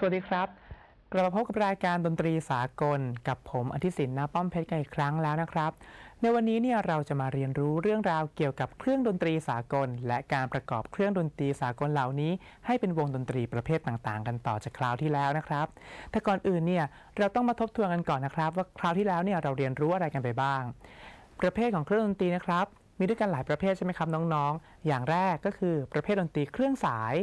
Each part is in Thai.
สวัสดีครับกลับมาพบกับรายการดนตรีสากล กับผมอธิสินนาป้อมเพชรกันอีกครั้งแล้วนะครับ ในวันนี้เนี่ยเราจะมาเรียนรู้เรื่องราวเกี่ยวกับเครื่องดนตรีสากล และการประกอบเครื่องดนตรีสากลเหล่านี้ ให้เป็นวงดนตรีประเภทต่างๆ กันต่อจากคราวที่แล้วนะครับ แต่ก่อนอื่นเนี่ยเราต้องมาทบทวนกันก่อนนะครับ ว่าคราวที่แล้วเนี่ยเราเรียนรู้อะไรกันไปบ้าง ประเภทของเครื่องดนตรีนะครับ มีด้วยกันหลายประเภทใช่ไหมครับน้องๆ อย่างแรกก็คือประเภทดนตรีเครื่องสาย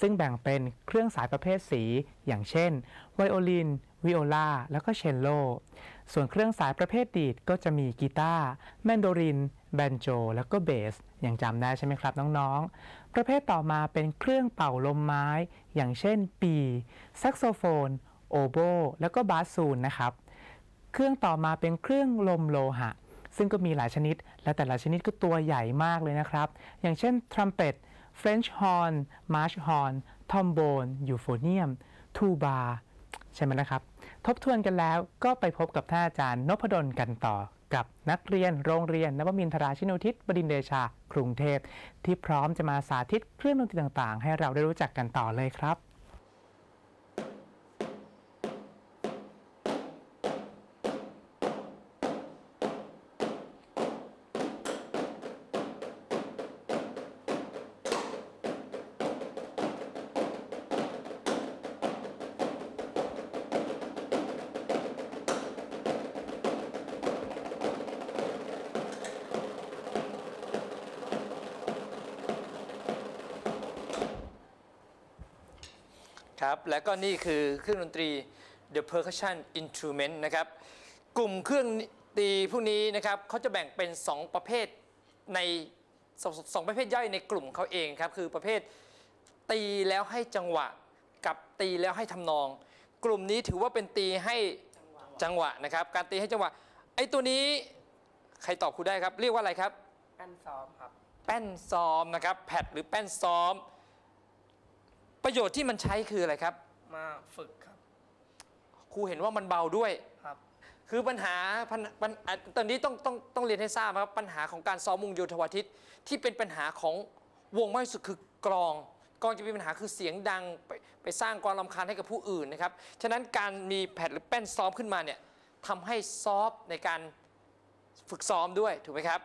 ซึ่งแบ่งเป็นเครื่องสายประเภทสี อย่างเช่น ไวโอลิน วิโอลา แล้วก็เชลโล ส่วนเครื่องสายประเภทดีดก็จะมีกีตาร์ แมนโดริน แบนโจ แล้วก็เบส อย่างจำได้ใช่ไหมครับน้องๆ ประเภทต่อมาเป็นเครื่องเป่าลมไม้ อย่างเช่น ปี แซกโซโฟน โอโบ แล้วก็บาสซูนนะครับ เครื่องต่อมาเป็นเครื่องลมโลหะ ซึ่งก็มีหลายชนิด และแต่ละชนิดก็ตัวใหญ่มากเลยนะครับ อย่างเช่นทรัมเป็ตเฟรนช์ฮอร์นมาร์ชฮอร์นทอมโบนยูโฟเนียม ทูบา ใช่ไหมนะครับ ทบทวนกันแล้วก็ไปพบกับท่านอาจารย์นพดลกันต่อกับนักเรียนโรงเรียนนวมินทราชินุทิศบดินเดชา กรุงเทพ ที่พร้อมจะมาสาธิตเครื่องดนตรีต่างๆ ให้เราได้รู้จักกันต่อเลยครับ ก็นี่คือเครื่องดนตรี the percussion instrument นะครับ กลุ่มเครื่องดนตรีพวกนี้นะครับเขาจะแบ่งเป็น 2 ประเภทในสองสองประเภทย่อยในกลุ่มเขาเองครับคือประเภทตีแล้วให้จังหวะกับตีแล้วให้ทำนอง กลุ่มนี้ถือว่าเป็นตีให้จังหวะนะครับ การตีให้จังหวะไอ้ตัวนี้ใครตอบครูได้ครับ เรียกว่าอะไรครับ แป้นซ้อมครับ แป้นซ้อมนะครับแพดหรือแป้นซ้อม ประโยชน์ที่มันใช้คืออะไรครับ มาฝึกครับ ครูเห็นว่ามันเบาด้วย ครับ คือปัญหาปัญปัญอะตอนนี้ต้องต้องต้องเรียนให้ทราบนะครับปัญหาของการซ้อมวงโยธวาทิตที่เป็นปัญหาของวงมากที่สุดคือกลองกลองจะมีปัญหาคือเสียงดังไปไปสร้างความรำคาญให้กับผู้อื่นนะครับฉะนั้นการมีแพดหรือแป้นซ้อมขึ้นมาเนี่ยทำให้ซอฟต์ในการฝึกซ้อมด้วยถูกไหมครับ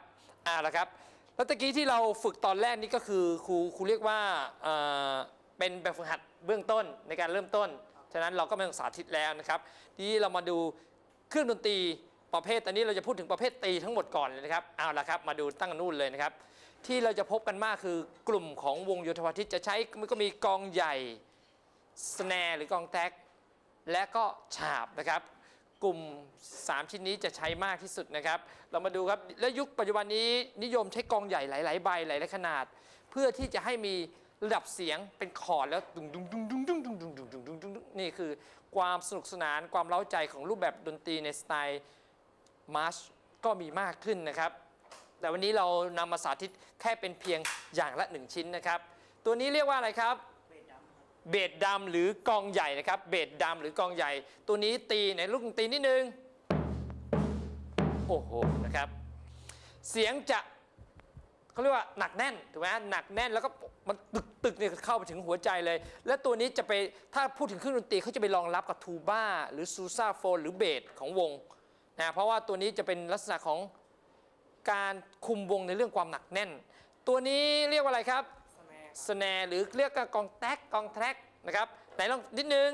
อ่าละครับแล้วตะกี้ที่เราฝึกตอนแรกนี่ก็คือครูครูเรียกว่าเอ่อ เป็นแบบฝึกหัดเบื้องต้นในการเริ่มต้น ฉะนั้นเราก็ไม่ต้องสาธิตแล้วนะครับ ทีนี้เรามาดูเครื่องดนตรีประเภทตอนนี้เราจะพูดถึงประเภทตีทั้งหมดก่อนเลยนะครับ เอาละครับ มาดูตั้งนู่นเลยนะครับ ที่เราจะพบกันมากคือกลุ่มของวงโยธวาทิตจะใช้มันก็มีกองใหญ่สแนร์หรือกองแท็ก และก็ฉาบนะครับ กลุ่ม 3 ชิ้นนี้จะใช้มากที่สุดนะครับ เรามาดูครับ และยุคปัจจุบันนี้นิยมใช้กองใหญ่หลาย ๆ ใบหลาย ๆ ขนาด เพื่อที่จะให้มี ระดับเสียงเป็นคอร์ดแล้วดุงดุงดุงดุงดุงดุงดุงดุงดุงดุงดุงดุงนี่คือความสนุกสนานความเล้าใจของรูปแบบดนตรีในสไตล์มาร์ชก็มีมากขึ้นนะครับ แต่วันนี้เรานำมาสาธิตแค่เป็นเพียงอย่างละหนึ่งชิ้นนะครับ ตัวนี้เรียกว่าอะไรครับเบสดำหรือกองใหญ่นะครับ เบสดำหรือกองใหญ่ ตัวนี้ตีในลูกตีนิดนึง โอ้โหนะครับ เสียงจะ เขาเรียกว่าหนักแน่นถูกไหมหนักแน่นแล้วก็มันตึกตึกเนี่ยเข้าไปถึงหัวใจเลย และตัวนี้จะไปถ้าพูดถึงเครื่องดนตรีเขาจะไปรองรับกับทูบ้าหรือซูซาโฟนหรือเบสของวงนะเพราะว่าตัวนี้จะเป็นลักษณะของการคุมวงในเรื่องความหนักแน่น ตัวนี้เรียกว่าอะไรครับสแนร์สแนร์หรือเรียกว่ากองแท็กกองแท็กนะครับไหนลองนิดนึง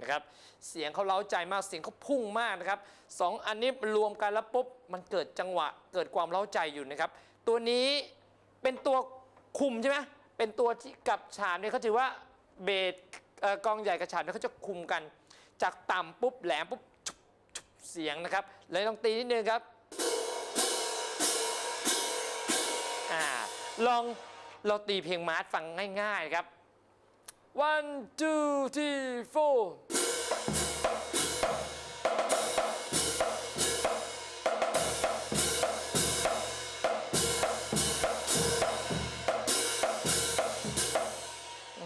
นะครับ เสียงเขาเล้าใจมาก เสียงเขาพุ่งมากนะครับสองอันนี้รวมกันแล้วปุ๊บ มันเกิดจังหวะ เกิดความเล้าใจอยู่นะครับ ตัวนี้เป็นตัวคุมใช่ไหมเป็นตัวที่กับฉาบเนี่ยเขาถือว่าเบสกองใหญ่กับฉาบเนี่ยเขาจะคุมกัน จากต่ำปุ๊บแหลมปุ๊บเสียงนะครับ เลยลองตีนิดนึงครับอ่าลองเราตีเพลงมาร์ชฟังง่ายๆครับ one two three four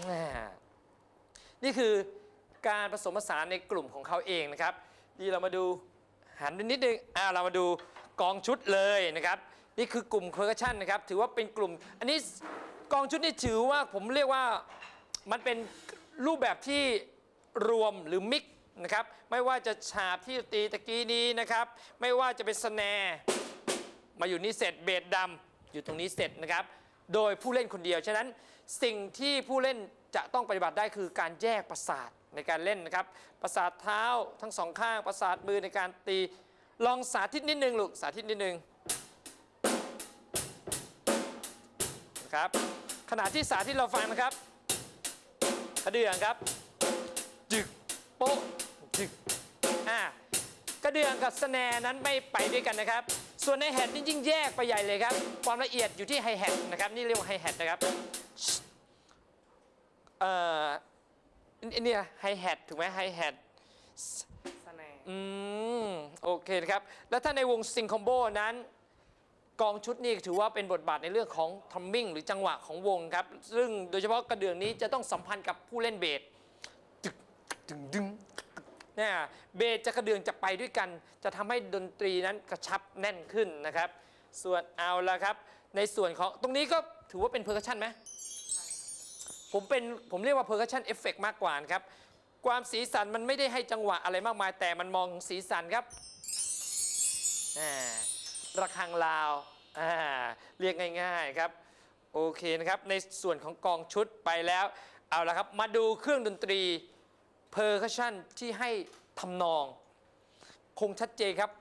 แหม่นี่คือการผสมผสานในกลุ่มของเขาเองนะครับดีเรามาดูหันไปนิดนึงอ่าเรามาดูกองชุดเลยนะครับ นี่คือกลุ่มเพอร์ชันนะครับ ถือว่าเป็นกลุ่ม อันนี้กองชุดนี้ถือว่าผมเรียกว่า มันเป็นรูปแบบที่รวมหรือมิกนะครับไม่ว่าจะฉาบที่ตีตะกี้นี้นะครับ ไม่ว่าจะเป็นสแนร์มาอยู่นี่เสร็จเบสดำอยู่ตรงนี้เสร็จนะครับ โดยผู้เล่นคนเดียว ฉะนั้นสิ่งที่ผู้เล่นจะต้องปฏิบัติได้คือการแยกประสาทในการเล่นนะครับ ประสาทเท้าทั้งสองข้าง ประสาทมือในการตี ลองสาธิตนิดนึงลูกสาธิตนิดนึงนะครับขณะที่สาธิตเราฟังนะครับ กระเดื่องครับ จึกโป๊ะจึกอ่ากระเดื่องกับสแนร์นั้นไม่ไปด้วยกันนะครับ ส่วนในแฮตนี่ยิ่งแยกไปใหญ่เลยครับ ความละเอียดอยู่ที่ไฮแฮทนะครับ นี่เรียกว่าไฮแฮทนะครับเอ่ออันนี่ไฮแฮทถูกไหมไฮแฮทสแนร์อืม โอเคนะครับ แล้วถ้าในวงซิงคอมโบนั้น กองชุดนี่ถือว่าเป็นบทบาทในเรื่องของทัมมิ่งหรือจังหวะของวงครับ ซึ่งโดยเฉพาะกระเดื่องนี้จะต้องสัมพันธ์กับผู้เล่นเบสตึกดึงดึงเนี่ยเบสจะกระเดื่องจะไปด้วยกัน จะทำให้ดนตรีนั้นกระชับแน่นขึ้นนะครับ ส่วนเอาละครับ ในส่วนของตรงนี้ก็ถือว่าเป็นเพอร์คัชชันไหมผมเป็นผมเรียกว่าเพอร์คัชชันเอฟเฟกมากกว่านครับ ความสีสันมันไม่ได้ให้จังหวะอะไรมากมาย แต่มันมองสีสันครับอ่าระฆังลาว อ่าเรียกง่ายๆครับโอเคนะครับในส่วนของกองชุดไปแล้วเอาละครับมาดูเครื่องดนตรีเพอร์คัชชันที่ให้ทำนอง คงชัดเจนครับ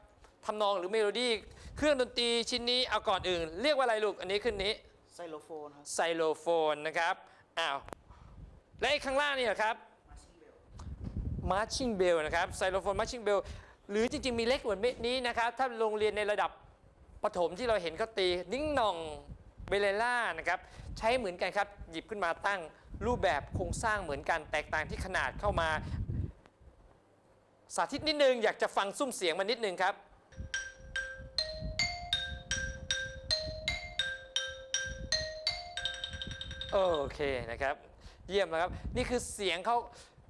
ทำนองหรือเมโลดี้เครื่องดนตรีชิ้นนี้เอาก่อนอื่น เรียกว่าอะไรลูกอันนี้ขึ้นนี้ไซโลโฟนครับไซโลโฟนนะครับอ้าวและไอ้ข้างล่างนี่เหรอครับมาร์ชิ่งเบลนะครับไซโลโฟนมาร์ชิ่งเบลหรือจริงๆมีเล็กกว่านี้นะครับ ถ้าโรงเรียนในระดับ ประถมที่เราเห็นเขาตีนิ้งหน่องเบเลล่านะครับใช้เหมือนกันครับหยิบขึ้นมาตั้งรูปแบบโครงสร้างเหมือนกันแตกต่างที่ขนาดเข้ามา สาธิตนิดนึงอยากจะฟังซุ้มเสียงมันนิดนึงครับโอเคนะครับ เยี่ยมแล้วครับ นี่คือเสียงเขา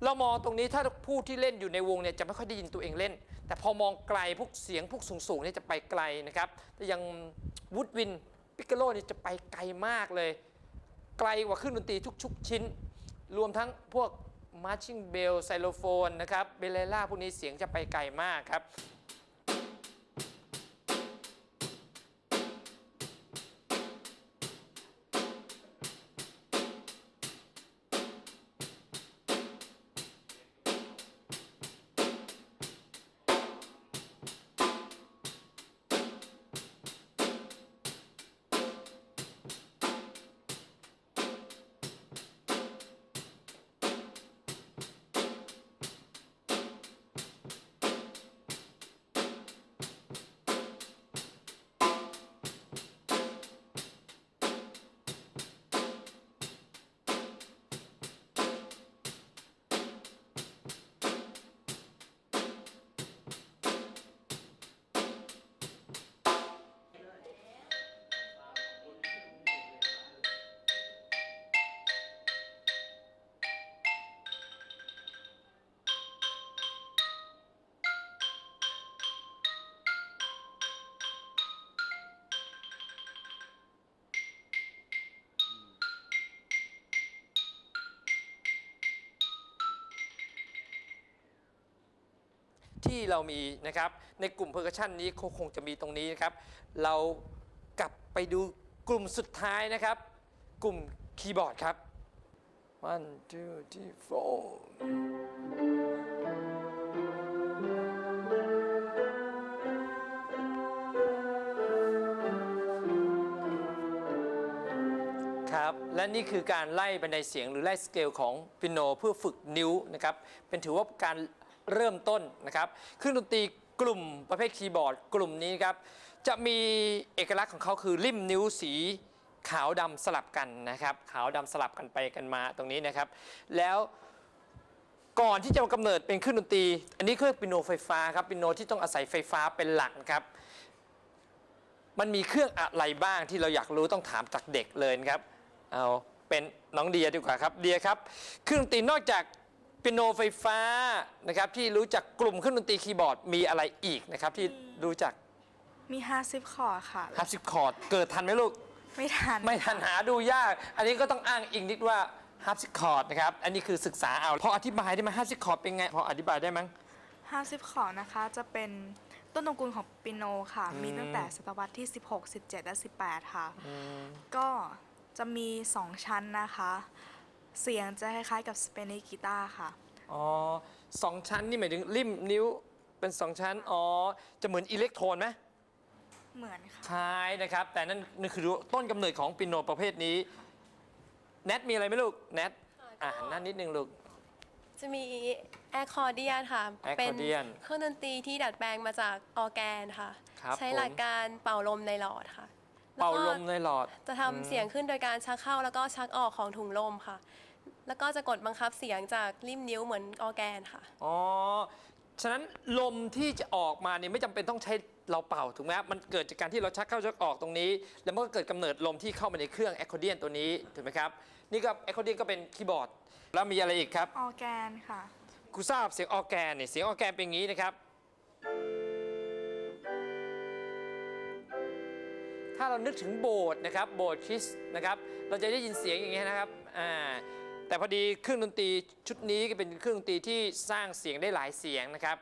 เรามองตรงนี้ถ้าผู้ที่เล่นอยู่ในวงเนี่ยจะไม่ค่อยได้ยินตัวเองเล่น แต่พอมองไกลพวกเสียงพวกสูงๆเนี่ยจะไปไกลนะครับแต่ยังวูดวินปิกโลนี่จะไปไกลมากเลย ไกลกว่าขึ้นดนตรีทุกๆชิ้น รวมทั้งพวกมาร์ชิ่งเบลไซโลโฟนนะครับเบลล่าพวกนี้เสียงจะไปไกลมากครับ ที่เรามีนะครับ ในกลุ่มเพอร์คชันนี้เขาคงจะมีตรงนี้นะครับ เรากลับไปดูกลุ่มสุดท้ายนะครับ กลุ่มคีย์บอร์ดครับ one two three four ครับและนี่คือการไล่บันไดเสียงหรือไล่สเกลของปิโนเพื่อฝึกนิ้วนะครับเป็นถือว่าการ เริ่มต้นนะครับเครื่องดนตรีกลุ่มประเภทคีย์บอร์ด กลุ่มนี้ครับจะมีเอกลักษณ์ของเขาคือริมนิ้วสีขาวดำสลับกันนะครับ ขาวดำสลับกันไปกันมาตรงนี้นะครับ แล้วก่อนที่จะมากำเนิดเป็นเครื่องดนตรี อันนี้เครื่องปิโนไฟฟ้าครับปิโนที่ต้องอาศัยไฟฟ้าเป็นหลักครับ มันมีเครื่องอะไรบ้างที่เราอยากรู้ต้องถามจากเด็กเลยครับเอาเป็นน้องเดียดีกว่าครับเดียครับเครื่องดนตรีนอกจาก เปียโนไฟฟ้านะครับที่รู้จักกลุ่มเครื่องดนตรีคีย์บอร์ดมีอะไรอีกนะครับที่รู้จัก มี 50คอร์ดค่ะ ฮับสิบคอร์ดเกิดทันไหมลูก ไม่ทันไม่ทันหาดูยาก อันนี้ก็ต้องอ้างอิงนิดว่าฮับสิคอร์ดนะครับ อันนี้คือศึกษาเอา พออธิบายได้ไหมฮับสิคอร์ดเป็นไง พออธิบายได้มั้ง 50คอร์ดนะคะ จะเป็นต้นตระกูลของปิโนค่ะ มีตั้งแต่ศตวรรษที่ 16 17 และ 18 ค่ะ ก็จะมี 2 ชั้นนะคะ เสียงจะคล้ายๆกับสเปนิกีตาร์ค่ะ อ๋อสองชั้นนี่หมายถึงริมนิ้วเป็นสองชั้น อ๋อ จะเหมือนอิเล็กโทรนไหมเหมือนค่ะ คล้ายนะครับ แต่นั่นนั่นคือต้นกำเนิดของปิโนประเภทนี้ แนทมีอะไรไหมลูก แนทอะหันหน้านิดนึงลูก จะมีแอคคอร์เดียนค่ะ เป็น accordion เครื่องดนตรีที่ดัดแปลงมาจากออร์แกนค่ะ ครับใช้ผมหลักการเป่าลมในหลอดค่ะ เป่าลแวก็มในหลอด จะทำเสียงขึ้นโดยการชักเข้าแล้วก็ชักออกของถุงลมค่ะ แล้วก็จะกดบังคับเสียงจากริมนิ้วเหมือนออร์แกนค่ะ อ๋อ ฉะนั้นลมที่จะออกมาเนี่ยไม่จำเป็นต้องใช้เราเป่าถูกไหมครับมันเกิดจากการที่เราชักเข้าชักออกตรงนี้ แล้วมันก็เกิดกำเนิดลมที่เข้ามาในเครื่องแอคคอร์เดียนตัวนี้ถูกไหมครับ นี่ก็แอคคอร์เดียนก็เป็นคีย์บอร์ด แล้วมีอะไรอีกครับ ออร์แกนค่ะครูทราบเสียงออร์แกนเนี่ยเสียงออร์แกนเป็นอย่างนี้นะครับ ถ้าเรานึกถึงโบสถ์นะครับ โบสถ์คริสต์นะครับ เราจะได้ยินเสียงอย่างนี้ยนะครับ อ่า แต่พอดีเครื่องดนตรีชุดนี้ก็เป็นเครื่องดนตรีที่สร้างเสียงได้หลายเสียงนะครับ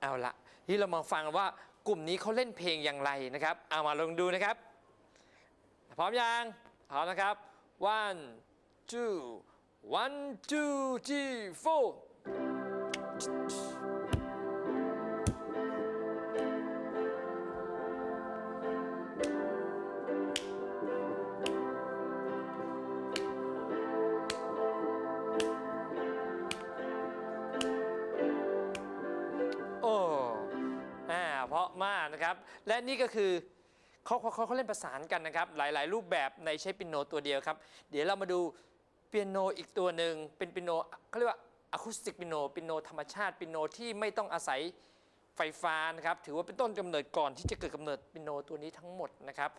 เอาละที่เรามาฟังว่ากลุ่มนี้เขาเล่นเพลงอย่างไรนะครับ เอามาลองดูนะครับ พร้อมยังพร้อมนะครับ one two one two three four มานะครับ และนี่ก็คือเขาเขาเขาเล่นประสานกันนะครับ หลาย ๆ รูปแบบในใช้ปิโนตัวเดียวครับ เดี๋ยวเรามาดูเปียโนอีกตัวหนึ่งเป็นเปียโนเขาเรียกว่าอะคูสติกเปียโนเปียโนธรรมชาติเปียโนที่ไม่ต้องอาศัยไฟฟ้านะครับ ถือว่าเป็นต้นกำเนิดก่อนที่จะเกิดกำเนิดเปียโนตัวนี้ทั้งหมดนะครับ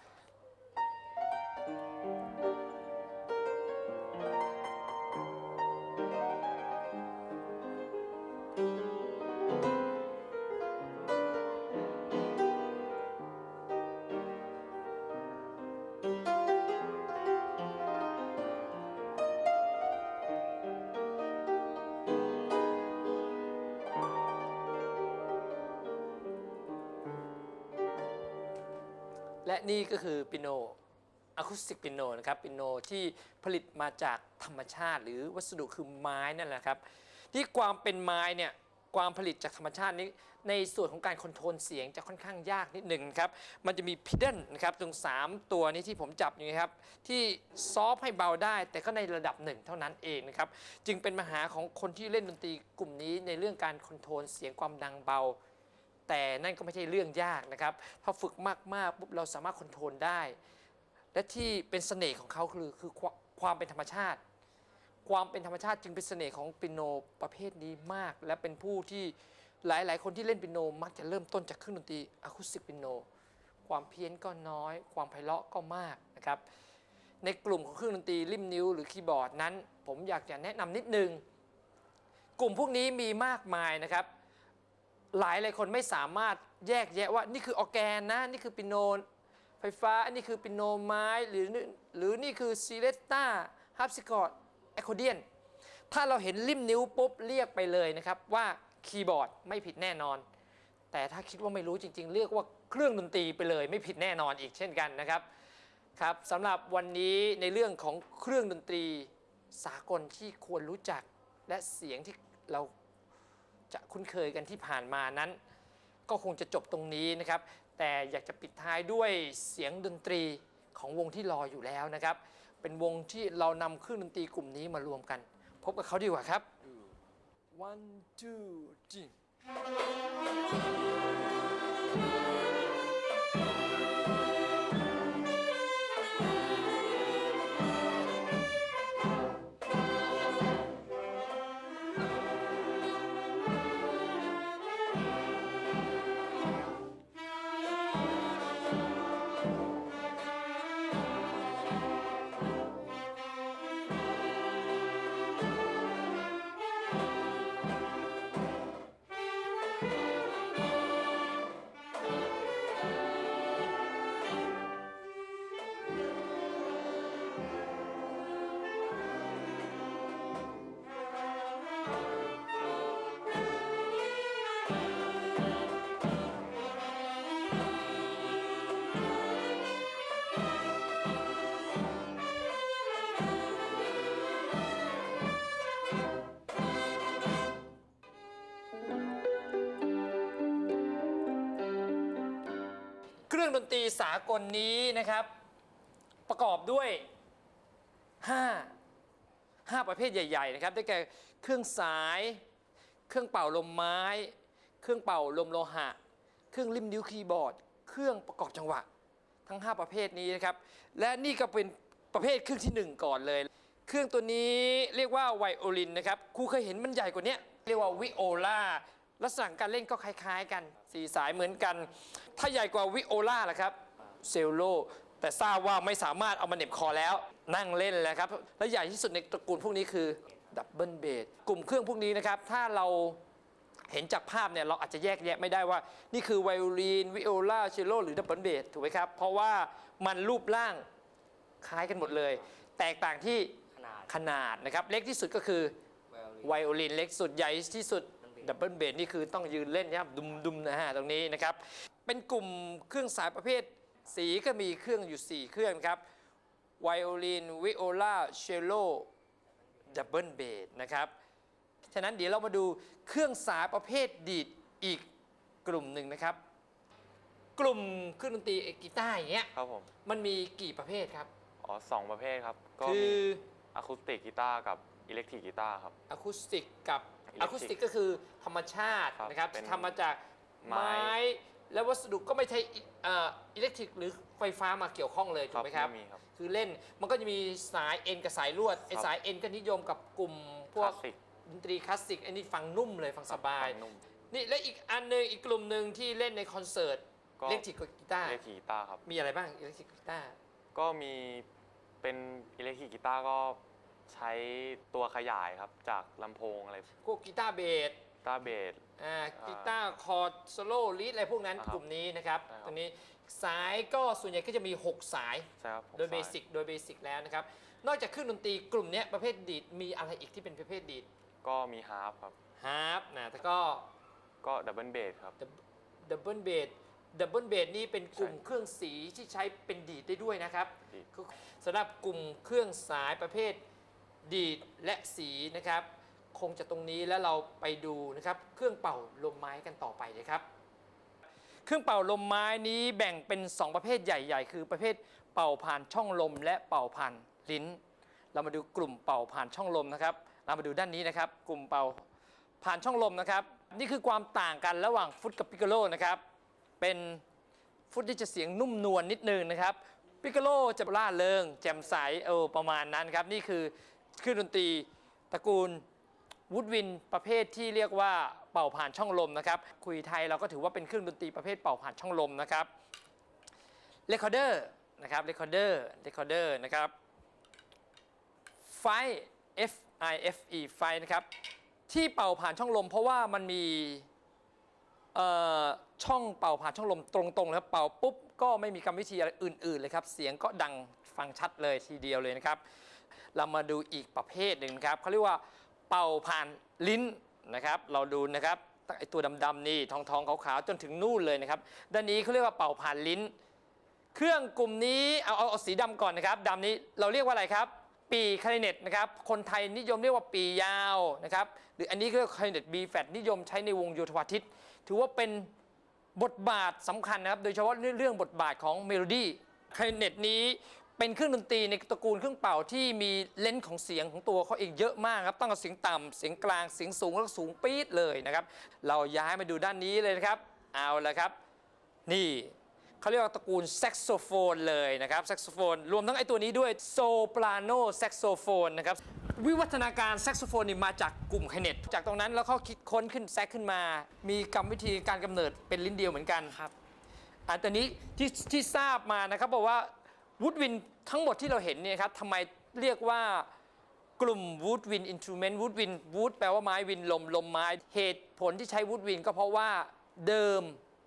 และนี่ก็คือปิโนอะคูสติกปิโนนะครับปิโนที่ผลิตมาจากธรรมชาติ หรือวัสดุคือไม้นั่นแหละครับ ที่ความเป็นไม้เนี่ยความผลิตจากธรรมชาตินี้ ในส่วนของการคอนโทรลเสียงจะค่อนข้างยากนิดหนึ่งครับ มันจะมีพิดเดิลนะครับตรง 3 ตัวนี้ที่ผมจับอยู่นะครับ ที่ซอฟให้เบาได้ แต่ก็ในระดับหนึ่งเท่านั้นเองนะครับ จึงเป็นปัญหาของคนที่เล่นดนตรีกลุ่มนี้ในเรื่องการคอนโทรลเสียงความดังเบา แต่นั่นก็ไม่ใช่เรื่องยากนะครับพอฝึกมากๆปุ๊บเราสามารถคอนโทรลได้ และที่เป็นเสน่ห์ของเขาคือคือความความเป็นธรรมชาติ ความเป็นธรรมชาติจึงเป็นเสน่ห์ของปิโนประเภทนี้มาก และเป็นผู้ที่หลาย ๆ คนที่เล่นปิโนมักจะเริ่มต้นจากเครื่องดนตรีอะคูสติกปิโนความเพี้ยนก็น้อย ความไพเราะก็มากนะครับ ในกลุ่มของเครื่องดนตรีริมนิ้วหรือคีย์บอร์ดนั้น ผมอยากจะแนะนำนิดนึง กลุ่มพวกนี้มีมากมายนะครับ หลายหลายคนไม่สามารถแยกแยะว่านี่คือออแกนนะ นี่คือปิโนไฟฟ้า อันนี้คือปิโนไม้หรือหรือนี่คือซีเลสตาฮับซิคอร์ดแอคโคเดียนถ้าเราเห็นริมนิ้วปุ๊บเรียกไปเลยนะครับว่าคีย์บอร์ดไม่ผิดแน่นอน แต่ถ้าคิดว่าไม่รู้จริง ๆ เรียกว่าเครื่องดนตรีไปเลย ไม่ผิดแน่นอนอีกเช่นกันนะครับครับสำหรับวันนี้ในเรื่องของเครื่องดนตรีสากลที่ควรรู้จักและเสียงที่เรา จะคุ้นเคยกันที่ผ่านมานั้น ก็คงจะจบตรงนี้นะครับ แต่อยากจะปิดท้ายด้วยเสียงดนตรีของวงที่รออยู่แล้วนะครับ เป็นวงที่เรานำเครื่องดนตรีกลุ่มนี้มารวมกัน พบกับเขาดีกว่าครับ one two three รื่องดนตรีสากลนี้นะครับ ประกอบด้วย 5 5 ประเภทใหญ่ ๆ นะครับ ได้แก่เครื่องสาย เครื่องเป่าลมไม้ เครื่องเป่าลมโลหะ เครื่องริมนิ้วคีย์บอร์ด เครื่องประกอบจังหวะ ทั้ง 5 ประเภทนี้นะครับ และนี่ก็เป็นประเภทเครื่องที่ 1 ก่อนเลย เครื่องตัวนี้เรียกว่าไวโอลินนะครับครูเคยเห็นมันใหญ่กว่านี้เรียกว่าวิโอลา ลักษณะการเล่นก็คล้าย ๆ กันสีสายเหมือนกัน ถ้าใหญ่กว่าวิโอลาล่ะครับเซลโลแต่ทราบว่าไม่สามารถเอามาเหน็บคอแล้วนั่งเล่นแล้วครับ และใหญ่ที่สุดในตระกูลพวกนี้คือดับเบิลเบสกลุ่มเครื่องพวกนี้นะครับ ถ้าเราเห็นจากภาพเนี่ยเราอาจจะแยกแยะไม่ได้ว่า นี่คือไวโอลินวิโอลาเชลโลหรือดับเบิลเบสถูกไหมครับ เพราะว่ามันรูปร่างคล้ายกันหมดเลย แตกต่างที่ขนาดนะครับ เล็กที่สุดก็คือไวโอลินเล็กสุดใหญ่ที่สุด ดับเบิลเบสนี่คือต้องยืนเล่นนะครับดุมๆนะฮะตรงนี้นะครับ เป็นกลุ่มเครื่องสายประเภท สีก็มีเครื่องอยู่ 4 เครื่องครับไวโอลินวิโอลาเชลโลดับเบิลเบสนะครับฉะนั้นเดี๋ยวเรามาดูเครื่องสายประเภทดีดอีกกลุ่มหนึ่งนะครับ กลุ่มเครื่องดนตรีกีตาร์อย่างเงี้ยครับผม มันมีกี่ประเภทครับ อ๋อสองประเภทครับ ก็คืมีออะคูสติกกีตาร์กับอิเล็กทริกกีตาร์ครับ อะคูสติกกับอิเล็อะกทริกคูสติกก็คือ ธรรมชาติครับนะครับเป็นทำมาจากไม้ ไม้ และวัสดุก็ไม่ใช่อิเอ่ออิเล็กทริกหรือไฟฟ้ามาเกี่ยวข้องเลยถูกไหมครับ ไม่มีครับ คือเล่นมันก็จะมีสายเอ็นกับสายลวดไอ้ครับสายเอ็นก็นิยมกับกลุ่มพควลากสสิก ดนตรีคลาสสิกอันนี้ฟังนุ่มเลยฟังสบายฟังนุ่ม นี่และอีกอันหนึ่งอีกกลุ่มหนึ่งที่เล่นในคอนเสิร์ตก็อิเล็กทริกกับกีตาร์อิเล็กทริกกีตาร์ครับ มีอะไรบ้างอิเล็กทริกกับกีตาร์ ก็มีเป็นอิเล็กทริกกีตาร์ก็ใช้ตัวขยายครับ จากลำโพงอะไร พวกกีตาร์เบสกี ตาร์เบส อ่ากีตาร์คอร์ดโซโล่ลีดอะไรพวกนั้นอ่าครับกลุ่มนี้นะครับใช่ครับ ตรงนี้สายก็ส่วนใหญ่ก็จะมี 6 สาย ใช่ครับโดยเบสิกโดยเบสิกแล้วนะครับ นอกจากเครื่องดนตรีกลุ่มเนี้ยประเภทดีดมีอะไรอีกที่เป็นประเภทดีดก็มีฮาร์ปครับ ฮาร์ปนะแต่ก็ ก็ดับเบิลเบสครับ ดับเบิลเบสดับเบิลเบสนี่เป็นกลุ่มใช่เครื่องสีที่ใช้เป็นดีดได้ด้วยนะครับดีด คือสำหรับกลุ่มเครื่องสายประเภทดีดและสีนะครับ คงจะตรงนี้แล้วเราไปดูนะครับ เครื่องเป่าลมไม้กันต่อไปเลยครับ เครื่องเป่าลมไม้นี้แบ่งเป็น 2 ประเภทใหญ่ ๆ คือประเภทเป่าผ่านช่องลม และเป่าผ่านลิ้น เรามาดูกลุ่มเป่าผ่านช่องลมนะครับ เรามาดูด้านนี้นะครับ กลุ่มเป่าผ่านช่องลมนะครับ นี่คือความต่างกันระหว่างฟุตกับปิกโกโลนะครับ เป็นฟุตที่จะเสียงนุ่มนวลนิดนึงนะครับปิกโกโลจะล่าเริงแจ่มใสเออประมาณนั้นครับ นี่คือเครื่องดนตรีตระกูล วูดวินประเภทที่เรียกว่าเป่าผ่านช่องลมนะครับคุยไทยเราก็ถือว่าเป็นเครื่องดนตรีประเภทเป่าผ่านช่องลมนะครับเรคคอร์เดอร์นะครับเรคคอร์เดอร์เรคคอร์เดอร์นะครับไฟ F I F E ไฟนะครับที่เป่าผ่านช่องลม เพราะว่ามันมีช่องเป่าผ่านช่องลมตรงๆแล้วเป่าปุ๊บก็ไม่มีกรรมวิธีอะไรอื่นๆเลยครับเสียงก็ดังฟังชัดเลยทีเดียวเลยนะครับ เรามาดูอีกประเภทหนึ่งครับเขาเรียกว่า เป่าผ่านลิ้นนะครับ เราดูนะครับตั้งไอตัวดำๆนี่ทองทองๆขาวๆจนถึงนู่นเลยนะครับ ด้านนี้เขาเรียกว่าเป่าผ่านลิ้น เครื่องกลุ่มนี้เอาเอาเอาสีดำก่อนนะครับดำนี้เราเรียกว่าอะไรครับ ปีคลาริเนตนะครับ คนไทยนิยมเรียกว่าปียาวนะครับ หรืออันนี้ก็เรียกคลาริเนตบีแฟตนิยมใช้ในวงโยธวาทิต ถือว่าเป็นบทบาทสำคัญนะครับ โดยเฉพาะเรื่องบทบาทของเมโลดี้คลาริเนตนี้ เป็นเครื่องดนตรีในตระกูลเครื่องเป่าที่มีเลนส์ของเสียงของตัวเขาเองเยอะมากครับตั้งแต่เสียงต่ำเสียงกลางเสียงสูงแล้วก็สูงปี๊ดเลยนะครับเราย้ายมาดูด้านนี้เลยนะครับ เอาละครับ นี่เขาเรียกว่าตระกูลแซกโซโฟนเลยนะครับแซกโซโฟนรวมทั้งไอตัวนี้ด้วยโซปราโนแซกโซโฟนนะครับวิวัฒนาการแซกโซโฟนนี่มาจากกลุ่มไคเน็ตจากตรงนั้นแล้วเขาคิดค้นขึ้นแซกขึ้นมา มีกรรมวิธีการกำเนิดเป็นลิ้นเดียวเหมือนกันครับอันตอนนี้ที่ที่ทราบมานะครับบอกว่า วูดวินทั้งหมดที่เราเห็นเนี่ยครับทำไมเรียกว่ากลุ่มวูดวินอินสตูเมนต์วูดวินวูดแปลว่าไม้วินลมลมไม้ เหตุผลที่ใช้วูดวินก็เพราะว่าเดิม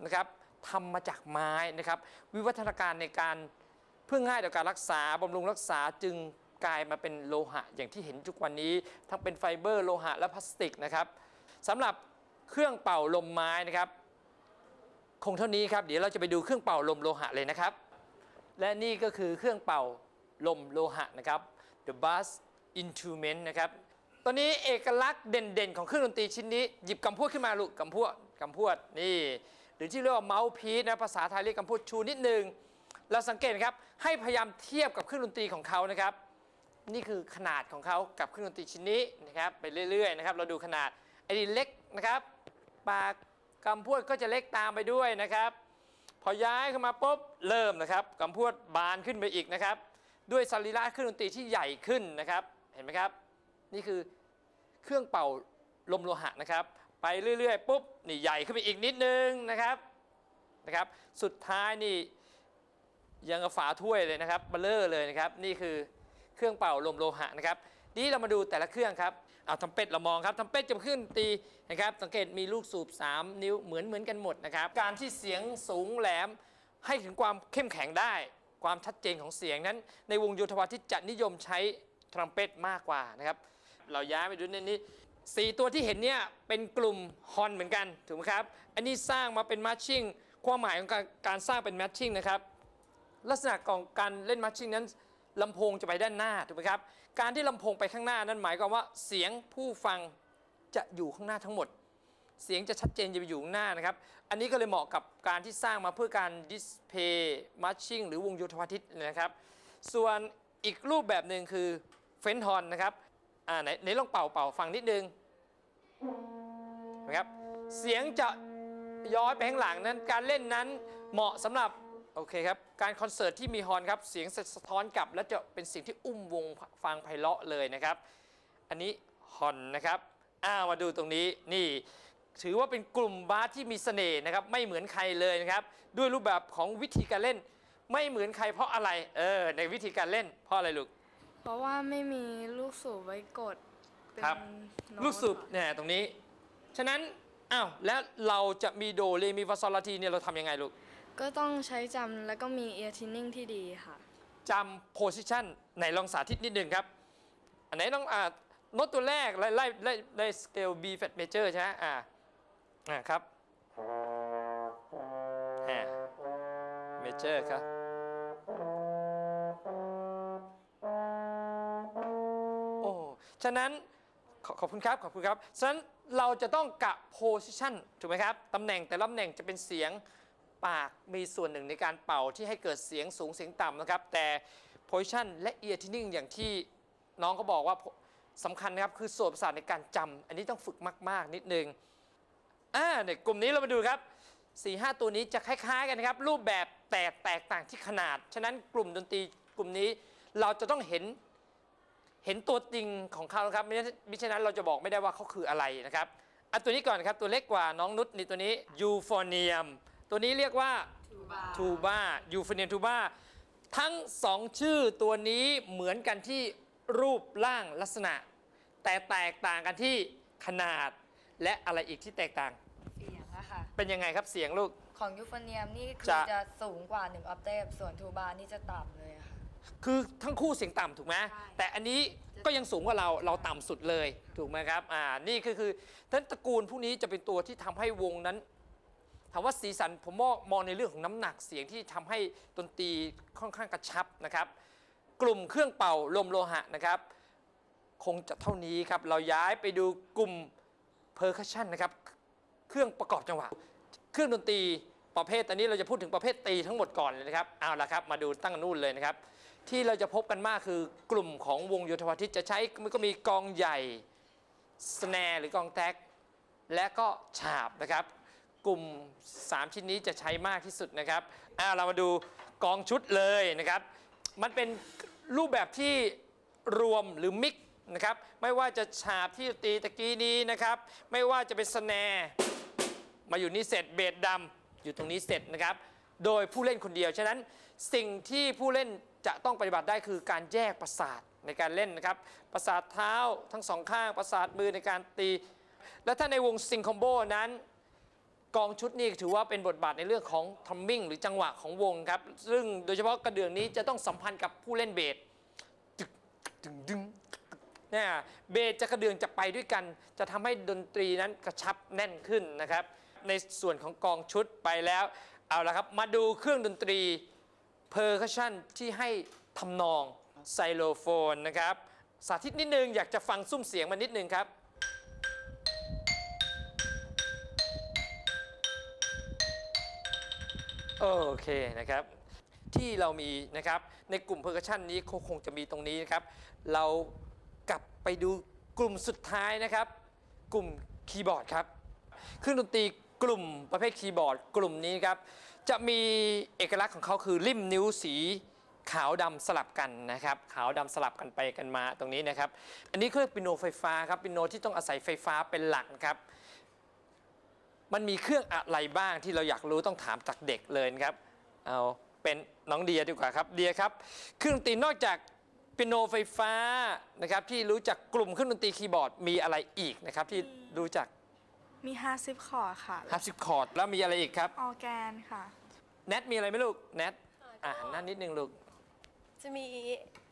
นะครับทำมาจากไม้นะครับ วิวัฒนาการในการเพื่อง่ายต่อการรักษาบำรุงรักษาจึงกลายมาเป็นโลหะอย่างที่เห็นทุกวันนี้ ทั้งเป็นไฟเบอร์โลหะและพลาสติกนะครับสำหรับเครื่องเป่าลมไม้นะครับ คงเท่านี้ครับ เดี๋ยวเราจะไปดูเครื่องเป่าลมโลหะเลยนะครับ และนี่ก็คือเครื่องเป่าลมโลหะนะครับ The Bass Instrument นะครับตอนนี้เอกลักษณ์เด่นๆ ของเครื่องดนตรีชิ้นนี้ หยิบกำพวดขึ้นมาลูกกำพวดกำพวดนี่ หรือที่เรียกว่าเมาส์พีนะภาษาไทยเรียกคำพูดชูนิดนึง เราสังเกตครับให้พยายามเทียบกับเครื่องดนตรีของเขานะครับ นี่คือขนาดของเขากับเครื่องดนตรีชิ้นนี้นะครับไปเรื่อยๆนะครับเราดูขนาดไอ้นี่เล็กนะครับ ปากกำพวดก็จะเล็กตามไปด้วยนะครับ พอย้ายเข้ามาปุ๊บเริ่มนะครับกำพวดบานขึ้นไปอีกนะครับ ด้วยสรีระเครื่องดนตรีที่ใหญ่ขึ้นนะครับ เห็นไหมครับ นี่คือเครื่องเป่าลมโลหะนะครับ ไปเรื่อยๆปุ๊บนี่ใหญ่ขึ้นไปอีกนิดนึงนะครับนะครับ สุดท้ายนี่ยังกับฝาถ้วยเลยนะครับเบลเลอร์เลยนะครับ นี่คือเครื่องเป่าลมโลหะนะครับ นี้เรามาดูแต่ละเครื่องครับ เอาทำเป็ดเรามองครับทำเป็ดจะขึ้นตีนะครับสังเกตมีลูกสูบ 3 นิ้วเหมือนเหมือนกันหมดนะครับการที่เสียงสูงแหลมให้ถึงความเข้มแข็งได้ ความชัดเจนของเสียงนั้น ในวงโยธวาทิตจะนิยมใช้ทรัมเป็ตมากกว่านะครับเราย้ายไปดูในนี้สี่ตัวที่เห็นเนี่ยเป็นกลุ่มฮอนเหมือนกันถูกไหมครับ อันนี้สร้างมาเป็นมาร์ชิ่งความหมายของการการสร้างเป็นมาร์ชิ่งนะครับ ลักษณะของการเล่นมาร์ชิ่งนั้นลำโพงจะไปด้านหน้าถูกไหมครับ การที่ลำโพงไปข้างหน้านั้นหมายความว่าเสียงผู้ฟังจะอยู่ข้างหน้าทั้งหมด เสียงจะชัดเจนจะไปอยู่ข้างหน้านะครับ อันนี้ก็เลยเหมาะกับการที่สร้างมาเพื่อการดิสเพย์มาร์ชิ่งหรือวงโยธวาทิตนะครับ ส่วนอีกรูปแบบหนึ่งคือเฟนทอนนะครับอ่าไหนไหนลองเป่าเป่าฟังนิดนึงนะครับเสียงจะย้อยไปข้างหลังนั้นการเล่นนั้นเหมาะสำหรับ โอเคครับ การคอนเสิร์ตที่มีฮอร์นครับ เสียงสะท้อนกลับ และจะเป็นเสียงที่อุ้มวงฟังไพเราะเลยนะครับ อันนี้ฮอนนะครับอ้าวมาดูตรงนี้นี่ ถือว่าเป็นกลุ่มบาสที่มีเสน่ห์นะครับ ไม่เหมือนใครเลยนะครับ ด้วยรูปแบบของวิธีการเล่น ไม่เหมือนใครเพราะอะไร เออ ในวิธีการเล่น เพราะอะไรลูก เพราะว่าไม่มีลูกสูบไว้กดเป็นครับ โน้ตลูกสูบค่ะเนี่ยตรงนี้ ฉะนั้น อ้าว แล้วเราจะมีโดเรมีฟาซอลลาทีเนี่ยเราทำยังไงลูก ก็ต้องใช้จำแล้วก็มี ear tuning ที่ดีค่ะ จำโพซิชันไหนลองสาธิตนิดหนึ่งครับ อันไหนต้องอ่าโน้ตตัวแรกไล่ไล่ไล่ไล่สเกล B flat major ใช่ไหมอ่าอ่าครับอ่า major ครับโอ้ฉะนั้นขอขอบคุณครับขอบคุณครับ ฉะนั้นเราจะต้องกะ position ถูกไหมครับ ตำแหน่งแต่ละตำแหน่งจะเป็นเสียง ปากมีส่วนหนึ่งในการเป่าที่ให้เกิดเสียงสูงเสียงต่ำนะครับ แต่ position และ ear tuning อย่างที่น้องเขาบอกว่าสำคัญนะครับ คือส่วนประสาทในการจำอันนี้ต้องฝึกมาก ๆ นิดนึงอ่าเนี่ยกลุ่มนี้เรามาดูครับ4ีหตัวนี้จะคล้าย ๆ กันนะครับ รูปแบบแตกแตกต่างที่ขนาด ฉะนั้นกลุ่มดนตรีกลุ่มนี้เราจะต้องเห็นเห็นตัวจริงของเขาครับไม่ฉะนั้นมิฉะนั้นเราจะบอกไม่ได้ว่าเขาคืออะไรนะครับอันตัวนี้ก่อนครับตัวเล็กกว่าน้องนุชนี่ตัวนี้ยูโฟเนียม ตัวนี้เรียกว่าทูบายูโฟเนียมทูบาทั้งสองชื่อตัวนี้เหมือนกันที่รูปร่างลักษณะ แต่แตกต่างกันที่ขนาดและอะไรอีกที่แตกต่าง เสียงอะค่ะ เป็นยังไงครับเสียงลูก ของยูโฟเนียมนี่คือจะ จะสูงกว่า1ออคเทปส่วนทูบานี่จะต่ำเลยอะค่ะ คือทั้งคู่เสียงต่ำถูกไหมใช่แต่อันนี้ก็ยังสูงกว่าเราเราต่ำสุดเลยถูกไหมครับอ่านี่คือคือท่านตระกูลพวกนี้จะเป็นตัวที่ทำให้วงนั้นถามว่าสีสันผมมองในเรื่องของน้ำหนักเสียงที่ทำให้ดนตรีค่อนข้างกระชับนะครับ กลุ่มเครื่องเป่าลมโลหะนะครับ คงจะเท่านี้ครับ เราย้ายไปดูกลุ่ม percussion นะครับ เครื่องประกอบจังหวะ เครื่องดนตรีประเภทตอนนี้เราจะพูดถึงประเภทตีทั้งหมดก่อนเลยนะครับเอาละครับ มาดูตั้งนู่นเลยนะครับ ที่เราจะพบกันมากคือกลุ่มของวงโยธวาทิตจะใช้มันก็มีกองใหญ่สแนร์หรือกองแท็กและก็ฉาบนะครับ กลุ่ม 3 ชิ้นนี้จะใช้มากที่สุดนะครับอ่าเรามาดูกองชุดเลยนะครับ มันเป็นรูปแบบที่รวมหรือมิกนะครับไม่ว่าจะฉาบที่ตีตะกี้นี้นะครับไม่ว่าจะเป็นสแนร์มาอยู่นี่เสร็จเบสดำอยู่ตรงนี้เสร็จนะครับโดยผู้เล่นคนเดียว ฉะนั้นสิ่งที่ผู้เล่นจะต้องปฏิบัติได้คือการแยกประสาทในการเล่นนะครับประสาทเท้าทั้งสองข้างประสาทมือในการตี และถ้าในวงซิงคอมโบนั้น กองชุดนี่ถือว่าเป็นบทบาทในเรื่องของทัมมิ่งหรือจังหวะของวงครับ ซึ่งโดยเฉพาะกระเดื่องนี้จะต้องสัมพันธ์กับผู้เล่นเบสตึงดึงเนี่ยเบสจะกระเดื่องจะไปด้วยกัน จะทำให้ดนตรีนั้นกระชับแน่นขึ้นนะครับ ในส่วนของกองชุดไปแล้ว เอาละครับมาดูเครื่องดนตรีเพอร์คัชชันที่ให้ทำนองไซโลโฟนนะครับ สาธิตนิดนึงอยากจะฟังซุ้มเสียงมันนิดนึงครับ โอเคนะครับ ที่เรามีนะครับในกลุ่มเพอร์คัชชันนี้คงจะมีตรงนี้นะครับ เรากลับไปดูกลุ่มสุดท้ายนะครับ กลุ่มคีย์บอร์ดครับเครื่องดนตรีกลุ่มประเภทคีย์บอร์ด กลุ่มนี้ครับจะมีเอกลักษณ์ของเขาคือริมนิ้วสีขาวดำสลับกันนะครับขาวดำสลับกันไปกันมาตรงนี้นะครับ อันนี้เครื่องปิโนไฟฟ้าครับปิโนที่ต้องอาศัยไฟฟ้าเป็นหลักครับ มันมีเครื่องอะไรบ้างที่เราอยากรู้ต้องถามจากเด็กเลยนะครับ เอาเป็นน้องเดียดีกว่าครับเดียครับเครื่องดนตรีนอกจากเปียโนไฟฟ้านะครับที่รู้จักกลุ่มเครื่องดนตรีคีย์บอร์ดมีอะไรอีกนะครับที่รู้จักมี 50 คอร์ดค่ะฮับซิปคอร์ดแล้วมีอะไรอีกครับออร์แกนค่ะ แนทมีอะไรไหมลูกแนทอ่านั่นนิดนึงลูก จะมี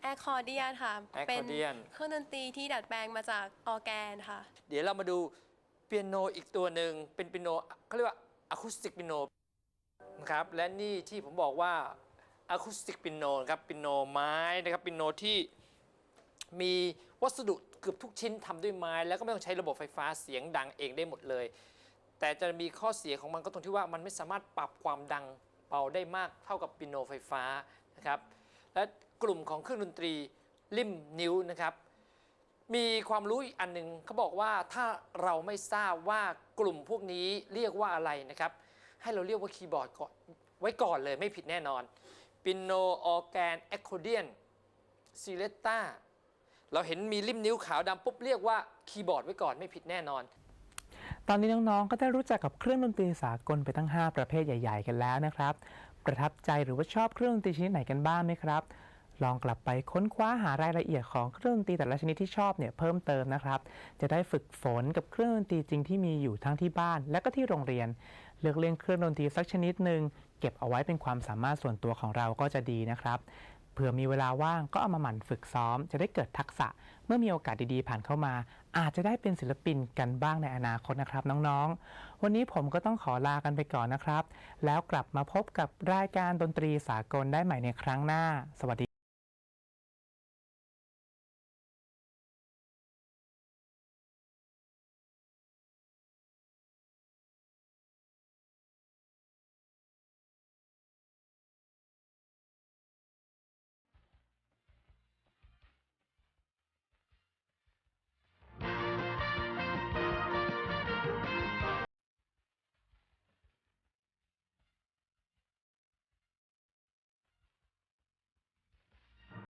แอคคอร์เดียนค่ะ เป็น accordion เครื่องดนตรีที่ดัดแปลงมาจากออร์แกนค่ะ เดี๋ยวเรามาดู เปียโนอีกตัวหนึ่งเป็นเปียโนเขาเรียกว่าอะคูสติกเปียโนนะครับและนี่ที่ผมบอกว่าอะคูสติกเปียโนครับเปียโนไม้นะครับเปียโนที่มีวัสดุเกือบทุกชิ้นทำด้วยไม้ แล้วก็ไม่ต้องใช้ระบบไฟฟ้าเสียงดังเองได้หมดเลย แต่จะมีข้อเสียของมันก็ตรงที่ว่ามันไม่สามารถปรับความดังเบาได้มากเท่ากับเปียโนไฟฟ้านะครับและกลุ่มของเครื่องดนตรีริมนิ้วนะครับ มีความรู้อีกอันหนึ่งเขาบอกว่าถ้าเราไม่ทราบว่ากลุ่มพวกนี้เรียกว่าอะไรนะครับ ให้เราเรียกว่าคีย์บอร์ดก่อนไว้ก่อนเลยไม่ผิดแน่นอนปิโนออแกนแอคโคเดียนซีเลตตาเราเห็นมีริมนิ้วขาวดำปุ๊บเรียกว่าคีย์บอร์ดไว้ก่อนไม่ผิดแน่นอน ตอนนี้น้องๆ ก็ได้รู้จักกับเครื่องดนตรีสากลไปทั้ง 5 ประเภทใหญ่ ๆ กันแล้วนะครับ ประทับใจหรือว่าชอบเครื่องดนตรีชนิดไหนกันบ้างไหมครับ ลองกลับไปค้นคว้าหารายละเอียดของเครื่องดนตรีแต่ละชนิดที่ชอบเนี่ยเพิ่มเติมนะครับ จะได้ฝึกฝนกับเครื่องดนตรีจริงที่มีอยู่ทั้งที่บ้าน และก็ที่โรงเรียน เลือกเล่นเครื่องดนตรีสักชนิดหนึ่งเก็บเอาไว้เป็นความสามารถส่วนตัวของเราก็จะดีนะครับเผื่อมีเวลาว่างก็เอามาหมั่นฝึกซ้อม จะได้เกิดทักษะ เมื่อมีโอกาสดีๆ ผ่านเข้ามา อาจจะได้เป็นศิลปินกันบ้างในอนาคตนะครับน้องๆ วันนี้ผมก็ต้องขอลากันไปก่อนนะครับ แล้วกลับมาพบกับรายการดนตรีสากลได้ใหม่ในครั้งหน้า สวัสดี